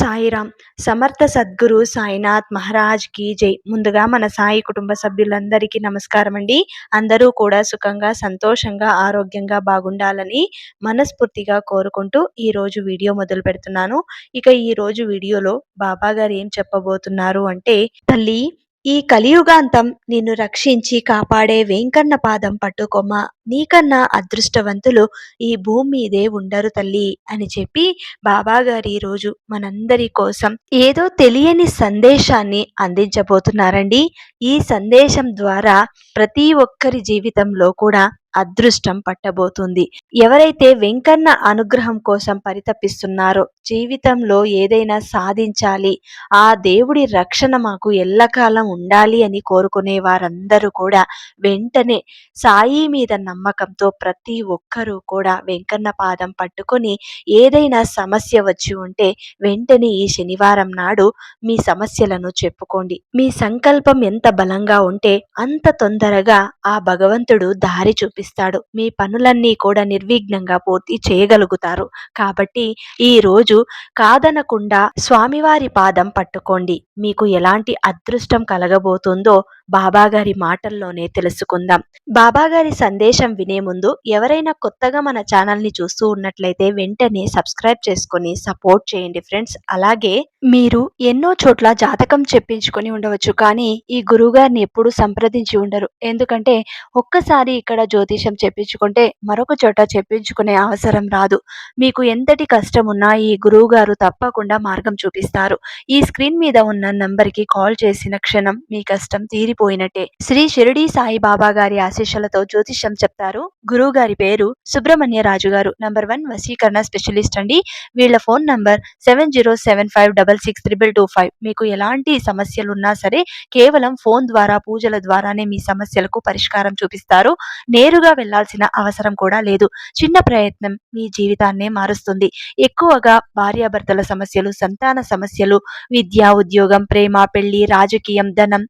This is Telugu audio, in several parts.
సాయిరాం. సమర్థ సద్గురు సాయినాథ్ మహారాజ్కి జై. ముందుగా మన సాయి కుటుంబ సభ్యులందరికీ నమస్కారం అండి. అందరూ కూడా సుఖంగా సంతోషంగా ఆరోగ్యంగా బాగుండాలని మనస్ఫూర్తిగా కోరుకుంటూ ఈ రోజు వీడియో మొదలు పెడుతున్నాను. ఇక ఈ రోజు వీడియోలో బాబా గారు ఏం చెప్పబోతున్నారు అంటే తల్లి ఈ కలియుగాంతం నిన్ను రక్షించి కాపాడే వెంకన్న పాదం పట్టుకొమ్మ. నీకన్నా అదృష్టవంతులు ఈ భూమి మీదే ఉండరు తల్లి అని చెప్పి బాబా రోజు మనందరి కోసం ఏదో తెలియని సందేశాన్ని అందించబోతున్నారండి. ఈ సందేశం ద్వారా ప్రతి ఒక్కరి జీవితంలో కూడా అదృష్టం పట్టబోతుంది. ఎవరైతే వెంకన్న అనుగ్రహం కోసం పరితపిస్తున్నారో జీవితంలో ఏదైనా సాధించాలి. ఆ దేవుడి రక్షణ మాకు ఎల్లకాలం ఉండాలి అని కోరుకునే వారందరూ కూడా వెంటనే సాయి మీద నమ్మకంతో ప్రతి ఒక్కరూ కూడా వెంకన్న పాదం పట్టుకొని ఏదైనా సమస్య వచ్చి ఉంటే వెంటనే ఈ శనివారం నాడు మీ సమస్యలను చెప్పుకోండి. మీ సంకల్పం ఎంత బలంగా ఉంటే అంత తొందరగా ఆ భగవంతుడు దారి చూపిస్తాడు మీ పనులన్నీ కూడా నిర్విఘ్నంగా పూర్తి చేయగలుగుతారు. కాబట్టి ఈ రోజు కాదనకుండా స్వామివారి పాదం పట్టుకోండి. మీకు ఎలాంటి అదృష్టం కలగబోతుందో బాబాగారి మాటల్లోనే తెలుసుకుందాం. బాబాగారి సందేశం వినే ముందు ఎవరైనా కొత్తగా మన ఛానల్ని చూస్తూ ఉన్నట్లయితే వెంటనే సబ్స్క్రైబ్ చేసుకొని సపోర్ట్ చేయండి ఫ్రెండ్స్. అలాగే మీరు ఎన్నో చోట్ల జాతకం చెప్పించుకొని ఉండవచ్చు కానీ ఈ గురువుగారిని ఎప్పుడు సంప్రదించి ఉండరు. ఎందుకంటే ఒక్కసారి ఇక్కడ జ్యోతిషం చెప్పించుకుంటే మరొక చోట చెప్పించుకునే అవసరం రాదు. మీకు ఎంతటి కష్టం ఉన్నా ఈ గురువు గారు తప్పకుండా మార్గం చూపిస్తారు. ఈ స్క్రీన్ మీద ఉన్న నంబర్కి కాల్ చేసిన క్షణం మీ కష్టం పోయినట్టే. శ్రీ షిరిడి సాయి బాబా గారి ఆశీస్సులతో జ్యోతిష్యం చెప్తారు. గురువు గారి పేరు సుబ్రహ్మణ్య రాజు గారు నంబర్ వన్ వసీకరణ స్పెషలిస్ట్ అండి. వీళ్ళ phone number seven zero seven five double six triple two five. మీకు ఎలాంటి సమస్యలు ఉన్నా సరే కేవలం ఫోన్ ద్వారా పూజల ద్వారానే మీ సమస్యలకు పరిష్కారం చూపిస్తారు. నేరుగా వెళ్ళాల్సిన అవసరం కూడా లేదు. చిన్న ప్రయత్నం మీ జీవితాన్నే మారుస్తుంది. ఎక్కువగా భార్యాభర్తల సమస్యలు సంతాన సమస్యలు విద్య ఉద్యోగం ప్రేమ పెళ్ళి రాజకీయం ధనం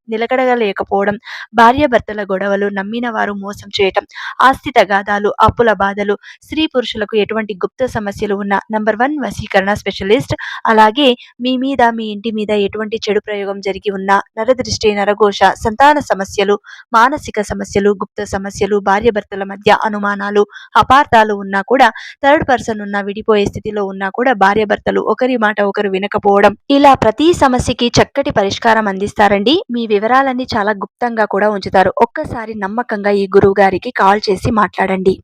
నిలకడగలేకపోవడం భార్యాభర్తల గొడవలు నమ్మిన వారు మోసం చేయటం ఆస్తి తగాదాలు అప్పుల బాధలు స్త్రీ పురుషులకు ఎటువంటి గుప్త సమస్యలు ఉన్న నంబర్ వన్ వశీకరణ స్పెషలిస్ట్. అలాగే మీ మీద మీ ఇంటి మీద ఎటువంటి చెడు ప్రయోగం జరిగి ఉన్న నరదృష్టి నరఘోష సంతాన సమస్యలు మానసిక సమస్యలు గుప్త సమస్యలు భార్యాభర్తల మధ్య అనుమానాలు అపార్థాలు ఉన్నా కూడా థర్డ్ పర్సన్ ఉన్న విడిపోయే స్థితిలో ఉన్నా కూడా భార్యాభర్తలు ఒకరి మాట ఒకరు వినకపోవడం. ఇలా ప్రతి సమస్యకి చక్కటి పరిష్కారం అందిస్తారండి. మీ వివరాలన్నీ చాలా గుప్తంగా కూడా ఉంచుతారు. ఒక్కసారి నమ్మకంగా ఈ గురువు గారికి కాల్ చేసి మాట్లాడండి.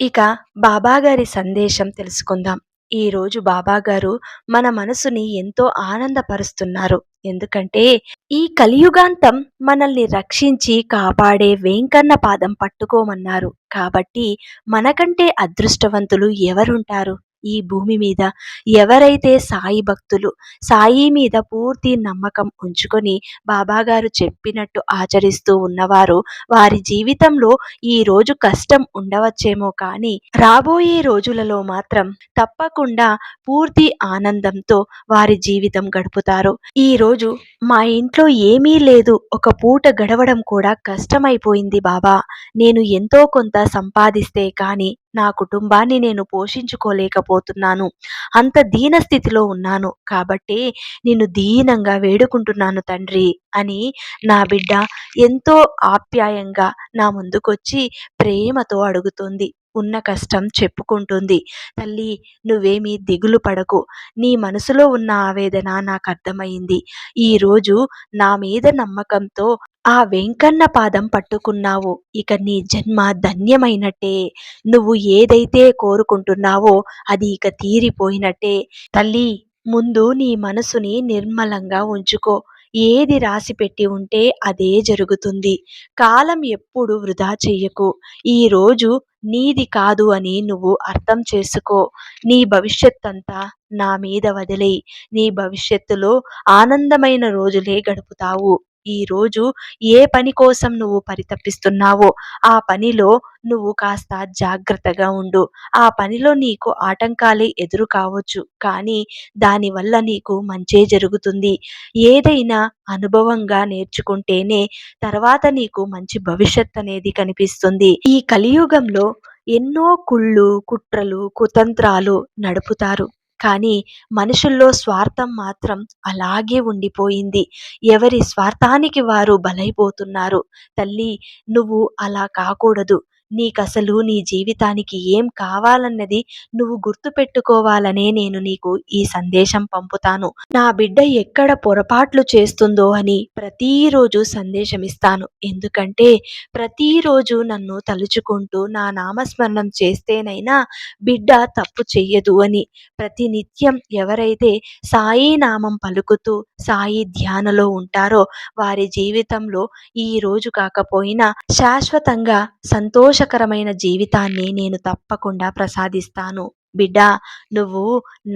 ఇక బాబాగారి సందేశం తెలుసుకుందాం. ఈ రోజు మన మనసుని ఎంతో ఆనందపరుస్తున్నారు. ఎందుకంటే ఈ కలియుగాంతం మనల్ని రక్షించి కాపాడే వెంకన్న పాదం పట్టుకోమన్నారు. కాబట్టి మనకంటే అదృష్టవంతులు ఎవరుంటారు? ఈ భూమి మీద ఎవరైతే సాయి భక్తులు సాయి మీద పూర్తి నమ్మకం ఉంచుకొని బాబాగారు చెప్పినట్టు ఆచరిస్తూ ఉన్నవారు వారి జీవితంలో ఈ రోజు కష్టం ఉండవచ్చేమో కానీ రాబోయే రోజులలో మాత్రం తప్పకుండా పూర్తి ఆనందంతో వారి జీవితం గడుపుతారు. ఈ రోజు మా ఇంట్లో ఏమీ లేదు ఒక పూట గడవడం కూడా కష్టమైపోయింది బాబా. నేను ఎంతో కొంత సంపాదిస్తే కానీ నా కుటుంబాన్ని నేను పోషించుకోలేకపోతున్నాను. అంత దీన స్థితిలో ఉన్నాను. కాబట్టి నిన్ను దీనంగా వేడుకుంటున్నాను తండ్రి అని నా బిడ్డ ఎంతో ఆప్యాయంగా నా ముందుకొచ్చి ప్రేమతో అడుగుతుంది. ఉన్న కష్టం చెప్పుకుంటుంది. తల్లి నువ్వేమీ దిగులు పడకు. నీ మనసులో ఉన్న ఆవేదన నాకు అర్థమైంది. ఈరోజు నా మీద నమ్మకంతో ఆ వెంకన్న పాదం పట్టుకున్నావు. ఇక నీ జన్మ ధన్యమైనట్టే. నువ్వు ఏదైతే కోరుకుంటున్నావో అది ఇక తీరిపోయినట్టే. తల్లి ముందు నీ మనసుని నిర్మలంగా ఉంచుకో. ఏది రాసి పెట్టి ఉంటే అదే జరుగుతుంది. కాలం ఎప్పుడు వృధా చెయ్యకు. ఈరోజు నీది కాదు అని నువ్వు అర్థం చేసుకో. నీ భవిష్యత్ అంతా నా మీద వదిలేయి. నీ భవిష్యత్తులో ఆనందమైన రోజులే గడుపుతావు. ఈ రోజు ఏ పని కోసం నువ్వు పరితపిస్తున్నావో ఆ పనిలో నువ్వు కాస్త జాగ్రత్తగా ఉండు. ఆ పనిలో నీకు ఆటంకాలే ఎదురు కావచ్చు కానీ దానివల్ల నీకు మంచే జరుగుతుంది. ఏదైనా అనుభవంగా నేర్చుకుంటేనే తర్వాత నీకు మంచి భవిష్యత్ అనేది కనిపిస్తుంది. ఈ కలియుగంలో ఎన్నో కుళ్ళు కుట్రలు కుతంత్రాలు నడుపుతారు. కానీ మనుషుల్లో స్వార్థం మాత్రం అలాగే ఉండిపోయింది. ఎవరి స్వార్థానికి వారు బలైపోతున్నారు. తల్లి నువ్వు అలా కాకూడదు. నీకసలు నీ జీవితానికి ఏం కావాలన్నది నువ్వు గుర్తుపెట్టుకోవాలనే నేను నీకు ఈ సందేశం పంపుతాను. నా బిడ్డ ఎక్కడ పొరపాట్లు చేస్తుందో అని ప్రతిరోజు సందేశం ఇస్తాను ఎందుకంటే ప్రతిరోజు నన్ను తలుచుకుంటూ నా నామస్మరణం చేస్తేనైనా బిడ్డ తప్పు చెయ్యదు అని ప్రతినిత్యం ఎవరైతే సాయి నామం పలుకుతూ సాయి ధ్యానలో ఉంటారో వారి జీవితంలో ఈ రోజు కాకపోయినా శాశ్వతంగా సంతోషకరమైన జీవితాన్ని నేను తప్పకుండా ప్రసాదిస్తాను. బిడ్డా నువ్వు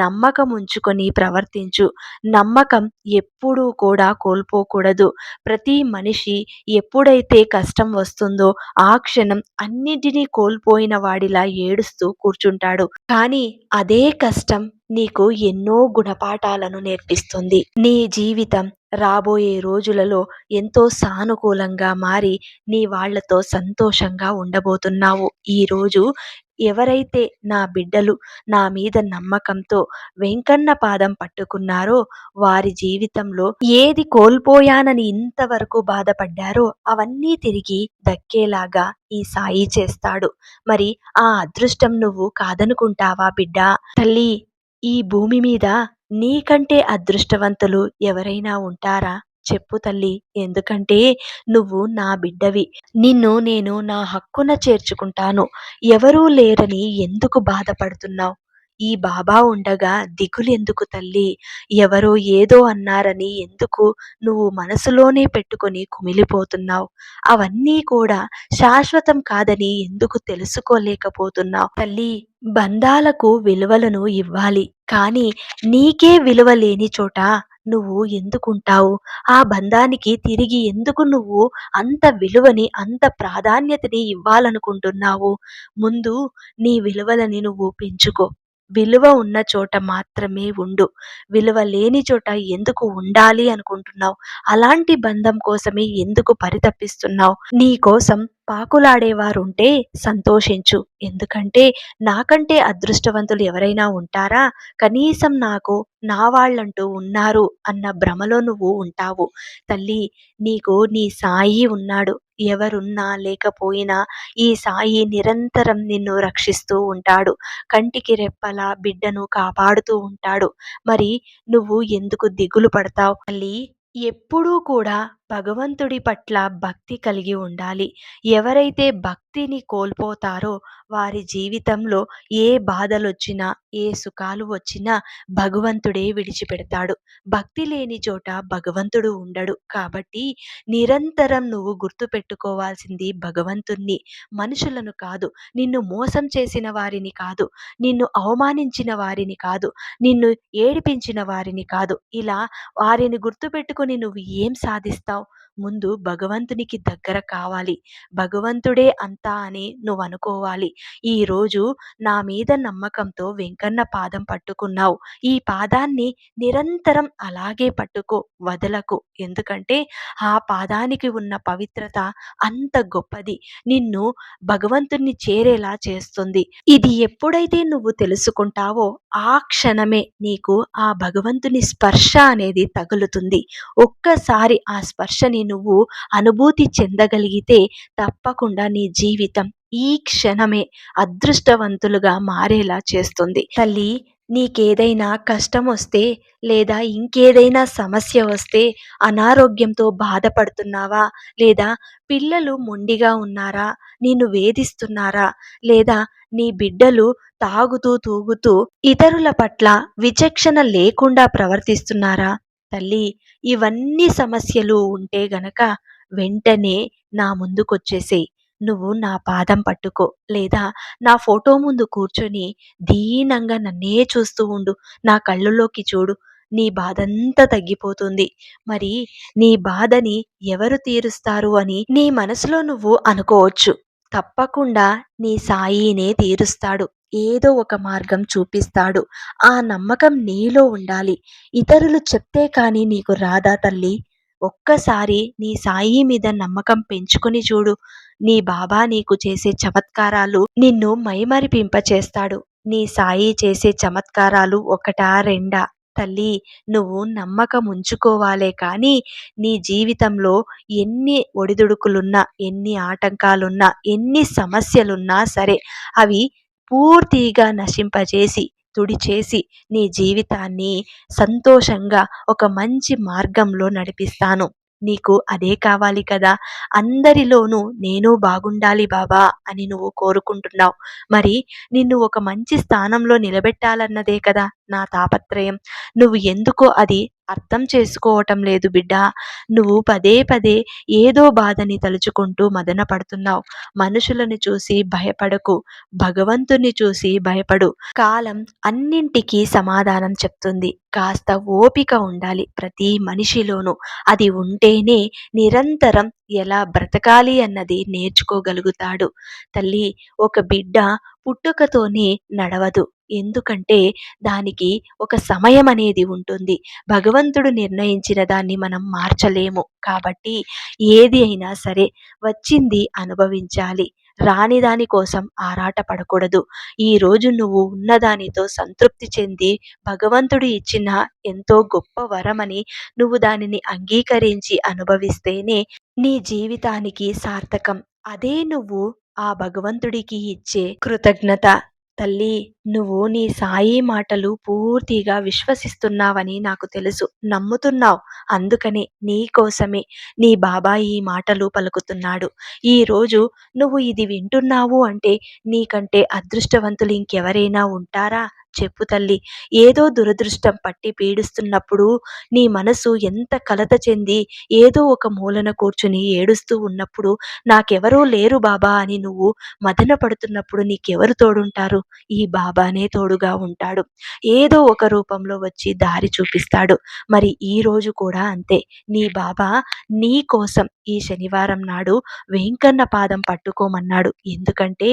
నమ్మకం ఉంచుకొని ప్రవర్తించు. నమ్మకం ఎప్పుడూ కూడా కోల్పోకూడదు. ప్రతి మనిషి ఎప్పుడైతే కష్టం వస్తుందో ఆ క్షణం అన్నిటినీ కోల్పోయిన వాడిలా ఏడుస్తూ కూర్చుంటాడు. కానీ అదే కష్టం నీకు ఎన్నో గుణపాఠాలను నేర్పిస్తుంది. నీ జీవితం రాబోయే రోజులలో ఎంతో సానుకూలంగా మారి నీ వాళ్ళతో సంతోషంగా ఉండబోతున్నావు. ఈరోజు ఎవరైతే నా బిడ్డలు నా మీద నమ్మకంతో వెంకన్న పాదం పట్టుకున్నారో వారి జీవితంలో ఏది కోల్పోయానని ఇంతవరకు బాధపడ్డారో అవన్నీ తిరిగి దక్కేలాగా ఈ సాయి చేస్తాడు. మరి ఆ అదృష్టం నువ్వు కాదనుకుంటావా బిడ్డ? తల్లి ఈ భూమి మీద నీకంటే అదృష్టవంతులు ఎవరైనా ఉంటారా? చెప్పు తల్లి. ఎందుకంటే నువ్వు నా బిడ్డవి. నిన్ను నేను నా హక్కున చేర్చుకుంటాను. ఎవరూ లేరని ఎందుకు బాధపడుతున్నావు? ఈ బాబా ఉండగా దిగులెందుకు తల్లి? ఎవరో ఏదో అన్నారని ఎందుకు నువ్వు మనసులోనే పెట్టుకొని కుమిలిపోతున్నావు? అవన్నీ కూడా శాశ్వతం కాదని ఎందుకు తెలుసుకోలేకపోతున్నావు? తల్లి బంధాలకు విలువలను ఇవ్వాలి. కానీ నీకే విలువ లేని చోట నువ్వు ఎందుకుంటావు? ఆ బంధానికి తిరిగి ఎందుకు నువ్వు అంత విలువని అంత ప్రాధాన్యతని ఇవ్వాలనుకుంటున్నావు? ముందు నీ విలువలని నువ్వు పెంచుకో. విలువ ఉన్న చోట మాత్రమే ఉండు. విలువ లేని చోట ఎందుకు ఉండాలి అనుకుంటున్నావు? అలాంటి బంధం కోసమే ఎందుకు పరితపిస్తున్నావు? నీ కోసం పాకులాడేవారుంటే సంతోషించు. ఎందుకంటే నాకంటే అదృష్టవంతులు ఎవరైనా ఉంటారా? కనీసం నాకు నా వాళ్ళంటూ ఉన్నారు అన్న భ్రమలో నువ్వు ఉంటావు. తల్లి నీకు నీ సాయి ఉన్నాడు. ఎవరున్నా లేకపోయినా ఈ సాయి నిరంతరం నిన్ను రక్షిస్తూ ఉంటాడు. కంటికి రెప్పలా బిడ్డను కాపాడుతూ ఉంటాడు. మరి నువ్వు ఎందుకు దిగులు పడతావు? తల్లి ఎప్పుడూ కూడా భగవంతుడి పట్ల భక్తి కలిగి ఉండాలి. ఎవరైతే భక్తిని కోల్పోతారో వారి జీవితంలో ఏ బాధలొచ్చినా ఏ సుఖాలు వచ్చినా భగవంతుడే విడిచిపెడతాడు. భక్తి లేని చోట భగవంతుడు ఉండడు. కాబట్టి నిరంతరం నువ్వు గుర్తుపెట్టుకోవాల్సింది భగవంతుణ్ణి మనుషులను కాదు. నిన్ను మోసం చేసిన వారిని కాదు. నిన్ను అవమానించిన వారిని కాదు. నిన్ను ఏడిపించిన వారిని కాదు. ఇలా వారిని గుర్తుపెట్టుకుని నువ్వు ఏం సాధిస్తావు? ముందు భగవంతునికి దగ్గర కావాలి. భగవంతుడే అంతా అని నువ్వు అనుకోవాలి ఈరోజు నా మీద నమ్మకంతో వెంకన్న పాదం పట్టుకున్నావు. ఈ పాదాన్ని నిరంతరం అలాగే పట్టుకో వదలకు. ఎందుకంటే ఆ పాదానికి ఉన్న పవిత్రత అంత గొప్పది. నిన్ను భగవంతుణ్ణి చేరేలా చేస్తుంది. ఇది ఎప్పుడైతే నువ్వు తెలుసుకుంటావో ఆ క్షణమే నీకు ఆ భగవంతుని స్పర్శ అనేది తగులుతుంది. ఒక్కసారి ఆ స్పర్శని నువ్వు అనుభూతి చెందగలిగితే తప్పకుండా నీ జీవితం ఈ క్షణమే అదృష్టవంతులుగా మారేలా చేస్తుంది. తల్లి నీకేదైనా కష్టం వస్తే లేదా ఇంకేదైనా సమస్య వస్తే అనారోగ్యంతో బాధపడుతున్నావా? లేదా పిల్లలు మొండిగా ఉన్నారా? నిన్ను వేధిస్తున్నారా? లేదా నీ బిడ్డలు తాగుతూ తూగుతూ ఇతరుల పట్ల విచక్షణ లేకుండా ప్రవర్తిస్తున్నారా? తల్లి ఇవన్నీ సమస్యలు ఉంటే గనక వెంటనే నా ముందుకొచ్చేసేయి. నువ్వు నా పాదం పట్టుకో. లేదా నా ఫోటో ముందు కూర్చొని దీనంగా నన్నే చూస్తూ ఉండు. నా కళ్ళులోకి చూడు. నీ బాధంతా తగ్గిపోతుంది. మరి నీ బాధని ఎవరు తీరుస్తారు అని నీ మనసులో నువ్వు అనుకోవచ్చు. తప్పకుండా నీ సాయినే తీరుస్తాడు. ఏదో ఒక మార్గం చూపిస్తాడు. ఆ నమ్మకం నీలో ఉండాలి. ఇతరులు చెప్తే కానీ నీకు రాదా తల్లి? ఒక్కసారి నీ సాయి మీద నమ్మకం పెంచుకొని చూడు. నీ బాబా నీకు చేసే చమత్కారాలు నిన్ను మైమరిపింప చేస్తాడు నీ సాయి చేసే చమత్కారాలు ఒకటా రెండా? తల్లి నువ్వు నమ్మకం ఉంచుకోవాలే కానీ నీ జీవితంలో ఎన్ని ఒడిదుడుకులున్నా ఎన్ని ఆటంకాలున్నా ఎన్ని సమస్యలున్నా సరే అవి పూర్తిగా నశింపజేసి తుడిచేసి నీ జీవితాన్ని సంతోషంగా ఒక మంచి మార్గంలో నడిపిస్తాను. నీకు అదే కావాలి కదా? అందరిలోనూ నేను బాగుండాలి బాబా అని నువ్వు కోరుకుంటున్నావు. మరి నిన్ను ఒక మంచి స్థానంలో నిలబెట్టాలన్నదే కదా నా తాపత్రయం. నువ్వు ఎందుకో అది అర్థం చేసుకోవటం లేదు బిడ్డ. నువ్వు పదే పదే ఏదో బాధని తలుచుకుంటూ మదన పడుతున్నావు. మనుషులను చూసి భయపడకు. భగవంతుని చూసి భయపడు. కాలం అన్నింటికీ సమాధానం చెప్తుంది. కాస్త ఓపిక ఉండాలి ప్రతి మనిషిలోనూ. అది ఉంటేనే నిరంతరం ఎలా బ్రతకాలి అన్నది నేర్చుకోగలుగుతాడు. తల్లి ఒక బిడ్డ పుట్టుకతోనే నడవదు. ఎందుకంటే దానికి ఒక సమయం అనేది ఉంటుంది. భగవంతుడు నిర్ణయించిన దాన్ని మనం మార్చలేము. కాబట్టి ఏది అయినా సరే వచ్చింది అనుభవించాలి. రాని దాని కోసం ఆరాట పడకూడదు. ఈరోజు నువ్వు ఉన్నదానితో సంతృప్తి చెంది భగవంతుడు ఇచ్చిన ఎంతో గొప్ప వరమని నువ్వు దానిని అంగీకరించి అనుభవిస్తేనే నీ జీవితానికి సార్థకం. అదే నువ్వు ఆ భగవంతుడికి ఇచ్చే కృతజ్ఞత. తల్లి నువ్వు నీ సాయి మాటలు పూర్తిగా విశ్వసిస్తున్నావని నాకు తెలుసు. నమ్ముతున్నావు. అందుకని నీ కోసమే నీ బాబా ఈ మాటలు పలుకుతున్నాడు. ఈరోజు నువ్వు ఇది వింటున్నావు అంటే నీకంటే అదృష్టవంతులు ఇంకెవరైనా ఉంటారా? చెప్పు తల్లి. ఏదో దురదృష్టం పట్టి పీడిస్తున్నప్పుడు నీ మనసు ఎంత కలత చెంది ఏదో ఒక మూలన కూర్చుని ఏడుస్తూ ఉన్నప్పుడు నాకెవరూ లేరు బాబా అని నువ్వు మదన పడుతున్నప్పుడు నీకెవరు తోడుంటారు? ఈ బాబా బాబానే తోడుగా ఉంటాడు. ఏదో ఒక రూపంలో వచ్చి దారి చూపిస్తాడు. మరి ఈ రోజు కూడా అంతే. నీ బాబా నీ కోసం ఈ శనివారం నాడు వెంకన్న పాదం పట్టుకోమన్నాడు. ఎందుకంటే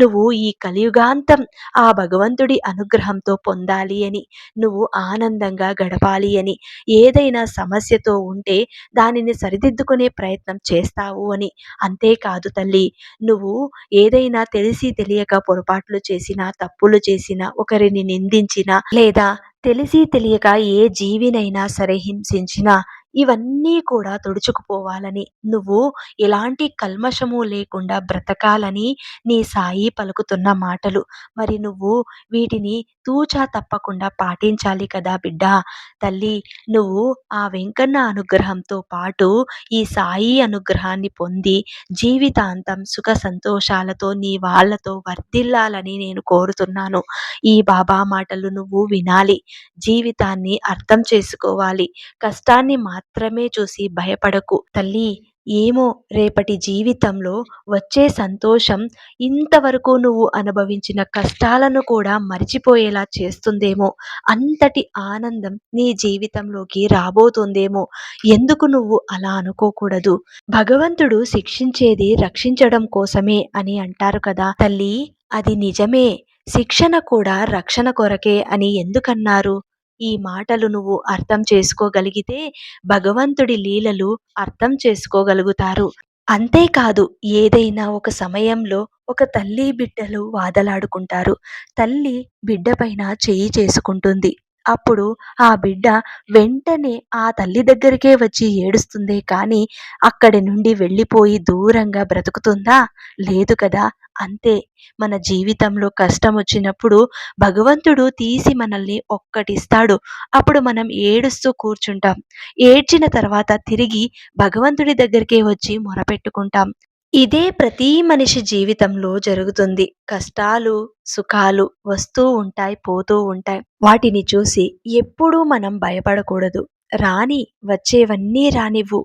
నువ్వు ఈ కలియుగాంతం ఆ భగవంతుడి అనుగ్రహంతో పొందాలి అని నువ్వు ఆనందంగా గడపాలి అని ఏదైనా సమస్యతో ఉంటే దానిని సరిదిద్దుకునే ప్రయత్నం చేస్తావు అని. అంతేకాదు తల్లి నువ్వు ఏదైనా తెలిసి తెలియక పొరపాట్లు చేసినా తప్పులు చేసినా ఒకరిని నిందించినా లేదా తెలిసి తెలియక ఏ జీవినైనా సరే హింసించినా ఇవన్నీ కూడా తుడుచుకుపోవాలని. నువ్వు ఎలాంటి కల్మషము లేకుండా బ్రతకాలని నీ సాయి పలుకుతున్న మాటలు. మరి నువ్వు వీటిని తూచా తప్పకుండా పాటించాలి కదా బిడ్డ. తల్లి నువ్వు ఆ వెంకన్న అనుగ్రహంతో పాటు ఈ సాయి అనుగ్రహాన్ని పొంది జీవితాంతం సుఖ సంతోషాలతో నీ వాళ్ళతో వర్ధిల్లాలని నేను కోరుతున్నాను. ఈ బాబా మాటలు నువ్వు వినాలి. జీవితాన్ని అర్థం చేసుకోవాలి. కష్టాన్ని మా మాత్రమే చూసి భయపడకు. తల్లి ఏమో రేపటి జీవితంలో వచ్చే సంతోషం ఇంతవరకు నువ్వు అనుభవించిన కష్టాలను కూడా మరిచిపోయేలా చేస్తుందేమో. అంతటి ఆనందం నీ జీవితంలోకి రాబోతుందేమో. ఎందుకు నువ్వు అలా అనుకోకూడదు? భగవంతుడు శిక్షించేది రక్షించడం కోసమే అని అంటారు కదా. తల్లి అది నిజమే. శిక్షణ కూడా రక్షణ కొరకే అని ఎందుకన్నారు? ఈ మాటలు నువ్వు అర్థం చేసుకోగలిగితే భగవంతుడి లీలలు అర్థం చేసుకోగలుగుతారు. అంతేకాదు ఏదైనా ఒక సమయంలో ఒక తల్లి బిడ్డలు వాదలాడుకుంటారు. తల్లి బిడ్డ పైన చేయి చేసుకుంటుంది. అప్పుడు ఆ బిడ్డ వెంటనే ఆ తల్లి దగ్గరికే వచ్చి ఏడుస్తుంది కానీ అక్కడి నుండి వెళ్ళిపోయి దూరంగా బ్రతుకుతుందా? లేదు కదా అంతే. మన జీవితంలో కష్టం వచ్చినప్పుడు భగవంతుడు తీసి మనల్ని ఒక్కటిస్తాడు. అప్పుడు మనం ఏడుస్తూ కూర్చుంటాం. ఏడ్చిన తర్వాత తిరిగి భగవంతుడి దగ్గరికే వచ్చి మొరపెట్టుకుంటాం. ఇదే ప్రతి మనిషి జీవితంలో జరుగుతుంది. కష్టాలు సుఖాలు వస్తూ ఉంటాయి పోతూ ఉంటాయి. వాటిని చూసి ఎప్పుడూ మనం భయపడకూడదు. రాని వచ్చేవన్నీ రానివ్వు.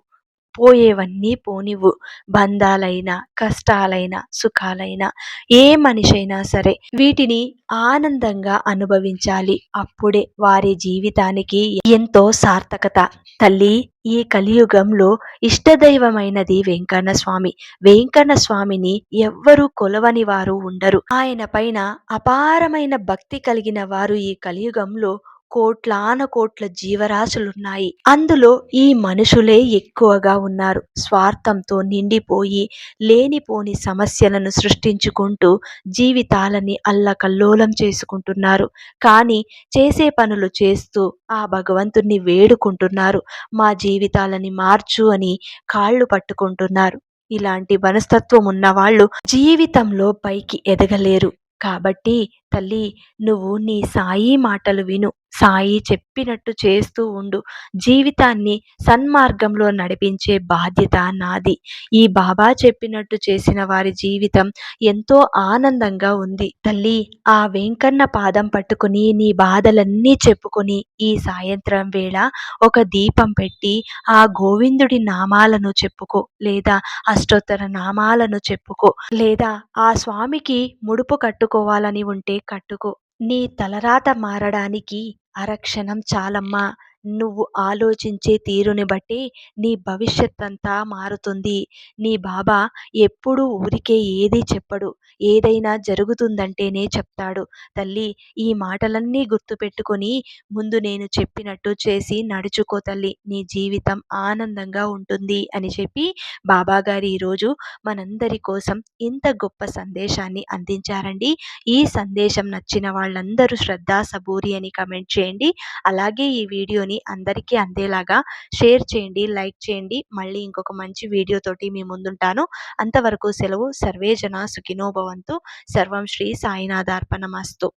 పోయేవన్నీ పోనివ్వు. బంధాలైనా కష్టాలైనా సుఖాలైనా ఏ మనిషి అయినా సరే వీటిని ఆనందంగా అనుభవించాలి. అప్పుడే వారి జీవితానికి ఎంతో సార్థకత. తల్లి ఈ కలియుగంలో ఇష్టదైవమైనది వెంకన్న స్వామి వెంకన్న స్వామిని ఎవ్వరూ కొలవని వారు ఉండరు. ఆయన పైన అపారమైన భక్తి కలిగిన వారు ఈ కలియుగంలో కోట్లాన కోట్ల జీవరాశులున్నాయి. అందులో ఈ మనుషులే ఎక్కువగా ఉన్నారు. స్వార్థంతో నిండిపోయి లేనిపోని సమస్యలను సృష్టించుకుంటూ జీవితాలని అల్లకల్లోలం చేసుకుంటున్నారు. కానీ చేసే పనులు చేస్తూ ఆ భగవంతుణ్ణి వేడుకుంటున్నారు. మా జీవితాలని మార్చు అని కాళ్ళు పట్టుకుంటున్నారు. ఇలాంటి మనస్తత్వం ఉన్నవాళ్ళు జీవితంలో పైకి ఎదగలేరు. కాబట్టి తల్లి నువ్వు నీ సాయి మాటలు విను. సాయి చెప్పినట్టు చేస్తూ ఉండు. జీవితాన్ని సన్మార్గంలో నడిపించే బాధ్యత నాది. ఈ బాబా చెప్పినట్టు చేసిన వారి జీవితం ఎంతో ఆనందంగా ఉంది. తల్లి ఆ వెంకన్న పాదం పట్టుకుని నీ బాధలన్నీ చెప్పుకొని ఈ సాయంత్రం వేళ ఒక దీపం పెట్టి ఆ గోవిందుడి నామాలను చెప్పుకో లేదా అష్టోత్తర నామాలను చెప్పుకో లేదా ఆ స్వామికి ముడుపు కట్టుకోవాలని ఉంటే కట్టుకో. నీ తలరాత మారడానికి అరక్షణం చాలమ్మా. నువ్వు ఆలోచించే తీరుని బట్టి నీ భవిష్యత్ అంతా మారుతుంది. నీ బాబా ఎప్పుడూ ఊరికే ఏది చెప్పడు. ఏదైనా జరుగుతుందంటేనే చెప్తాడు. తల్లి ఈ మాటలన్నీ గుర్తుపెట్టుకొని ముందు నేను చెప్పినట్టు చేసి నడుచుకో తల్లి. నీ జీవితం ఆనందంగా ఉంటుంది అని చెప్పి బాబాగారు ఈరోజు మనందరి కోసం ఇంత గొప్ప సందేశాన్ని అందించారండి. ఈ సందేశం నచ్చిన వాళ్ళందరూ శ్రద్ధా సబూరి అని కమెంట్ చేయండి. అలాగే ఈ వీడియోని అందరికీ అందేలాగా షేర్ చేయండి లైక్ చేయండి. మళ్ళీ ఇంకొక మంచి వీడియోతోటి మీ ముందుంటాను. అంతవరకు సెలవు. సర్వే జన సుఖినో భవంతు. సర్వం శ్రీ సాయినాథార్పణమస్తు